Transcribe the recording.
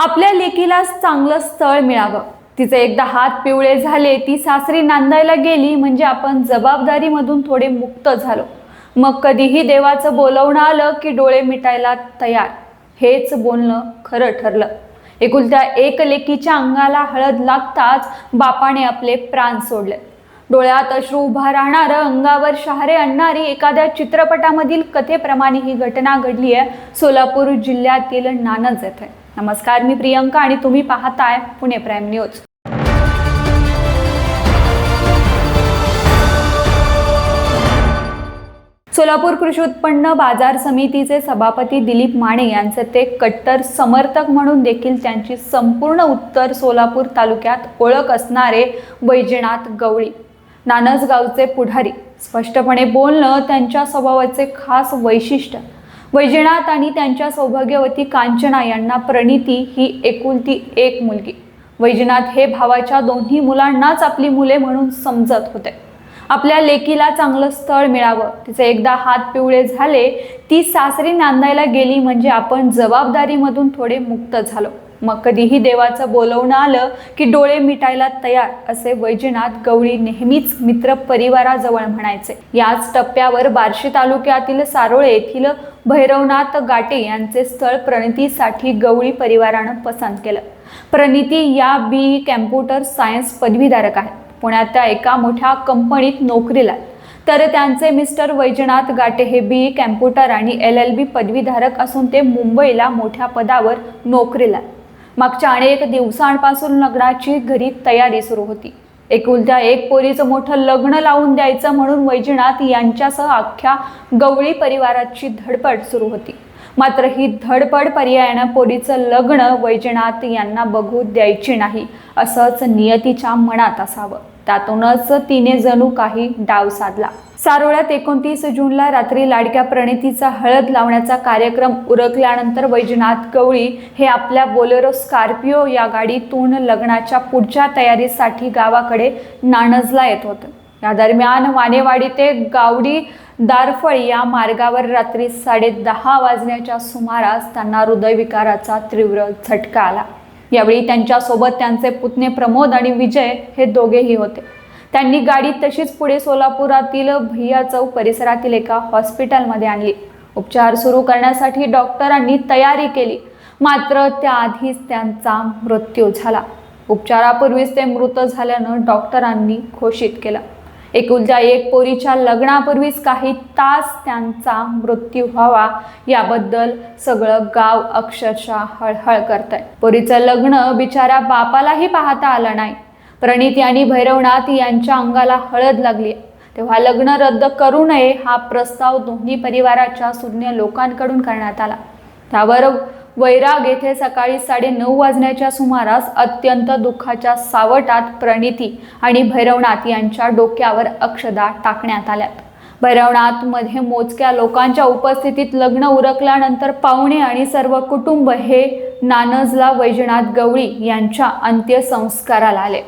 आपल्या लेकीला चांगलं स्थळ मिळावं. तिचे एकदा हात पिवळे झाले ती सासरी नांदायला गेली म्हणजे आपण जबाबदारीमधून थोडे मुक्त झालो. मग कधीही देवाचं बोलवणं आलं की डोळे मिटायला तयार. हेच बोलणं खरं ठरलं. एकुलत्या एक लेकीच्या अंगाला हळद लागताच बापाने आपले प्राण सोडले. डोळ्यात अश्रू उभा राहणारं अंगावर शहारे आणणारी एखाद्या चित्रपटामधील कथेप्रमाणे ही घटना घडली आहे सोलापूर जिल्ह्यातील नानज येथे. नमस्कार मी प्रियंका आणि तुम्ही पाहताय पुणे प्राईम न्यूज. सोलापूर कृषी उत्पन्न बाजार समितीचे सभापती दिलीप माने यांचे ते कट्टर समर्थक म्हणून देखील त्यांची संपूर्ण उत्तर सोलापूर तालुक्यात ओळख असणारे वैजनाथ गवळी नानसगावचे पुढारी. स्पष्टपणे बोलणं त्यांच्या स्वभावाचे खास वैशिष्ट्य. वैजनाथ आणि त्यांच्या सौभाग्यवती कांचना यांना प्रणिती ही एकुलती एक मुलगी. वैजनाथ हे भावाच्या दोन्ही मुलांनाच आपली मुले म्हणून समजत होते. आपल्या लेकीला चांगलं स्थळ मिळावं तिचे एकदा हात पिवळे झाले ती सासरी नांदायला गेली म्हणजे आपण जबाबदारीमधून थोडे मुक्त झालो. मग कधीही देवाचं बोलवणं आलं की डोळे मिटायला तयार असे वैजनाथ गवळी नेहमीच मित्र परिवाराजवळ म्हणायचे. याच टप्प्यावर बार्शी तालुक्यातील सारोळे येथील भैरवनाथ गाटे यांचे स्थळ प्रणितीसाठी गवळी परिवारानं पसंत केलं. प्रणिती या बी कॅम्प्युटर सायन्स पदवीधारक आहेत. पुण्यात त्या एका मोठ्या कंपनीत नोकरीला तर त्यांचे मिस्टर वैजनाथ गाटे हे बी कॅम्प्युटर आणि एल एल बी पदवीधारक असून ते मुंबईला मोठ्या पदावर नोकरीला मागच्या अनेक दिवसांपासून लग्नाची घरी तयारी सुरू होती. एकुलत्या एक पोरीचं मोठं लग्न लावून द्यायचं म्हणून वैजनाथ यांच्यासह अख्ख्या गवळी परिवाराची धडपड सुरू होती. मात्र ही धडपड पर्यायानं पोरीचं लग्न वैजनाथ यांना बघू द्यायची नाही. असंच नियतीच्या मनात असावं. त्यातूनच तिने जणू काही डाव साधला. सारोळ्यात एकोणतीस जूनला रात्री लाडक्या प्रणितीचा हळद लावण्याचा कार्यक्रम उरकल्यानंतर वैजनाथ गवळी हे आपल्या बोलेरो स्कॉर्पिओ या गाडीतून लग्नाच्या पुढच्या तयारीसाठी गावाकडे नाणजला येत होतं. या दरम्यान वानेवाडी ते गावडी दारफळ या मार्गावर रात्री साडे दहा वाजण्याच्या सुमारास त्यांना हृदयविकाराचा तीव्र झटका आला. यावेळी त्यांच्यासोबत त्यांचे पुतणे प्रमोद आणि विजय हे दोघेही होते. त्यांनी गाडी तशीच पुढे सोलापुरातील भैया चौक परिसरातील एका हॉस्पिटलमध्ये आणली. उपचार सुरू करण्यासाठी डॉक्टरांनी तयारी केली. मात्र त्याआधीच त्यांचा मृत्यू झाला. उपचारापूर्वीच ते मृत झाल्यानं डॉक्टरांनी घोषित केलं. एकुलत्या एक पोरीच्या लग्नापूर्वीच काही तास त्यांचा मृत्यू व्हावा याबद्दल सगळं गाव अक्षरशः हळहळ करत आहे पोरीचं लग्न बिचारा बापालाही पाहता आलं नाही. प्रणीत यांनी भैरवनाथ यांच्या अंगाला हळद लागली. तेव्हा लग्न रद्द करू नये हा प्रस्ताव दोन्ही परिवाराच्या सुज्ञ लोकांकडून करण्यात आला. त्यावर वैराग येथे सकाळी साडे नऊ वाजण्याच्या सुमारास अत्यंत दुःखाच्या सावटात प्रणिती आणि भैरवनाथ यांच्या डोक्यावर अक्षदा टाकण्यात आल्यात. भैरवनाथमध्ये मोजक्या लोकांच्या उपस्थितीत लग्न उरकल्यानंतर पाहुणे आणि सर्व कुटुंब हे नानजला वैजनाथ गवळी यांच्या अंत्यसंस्काराला आले.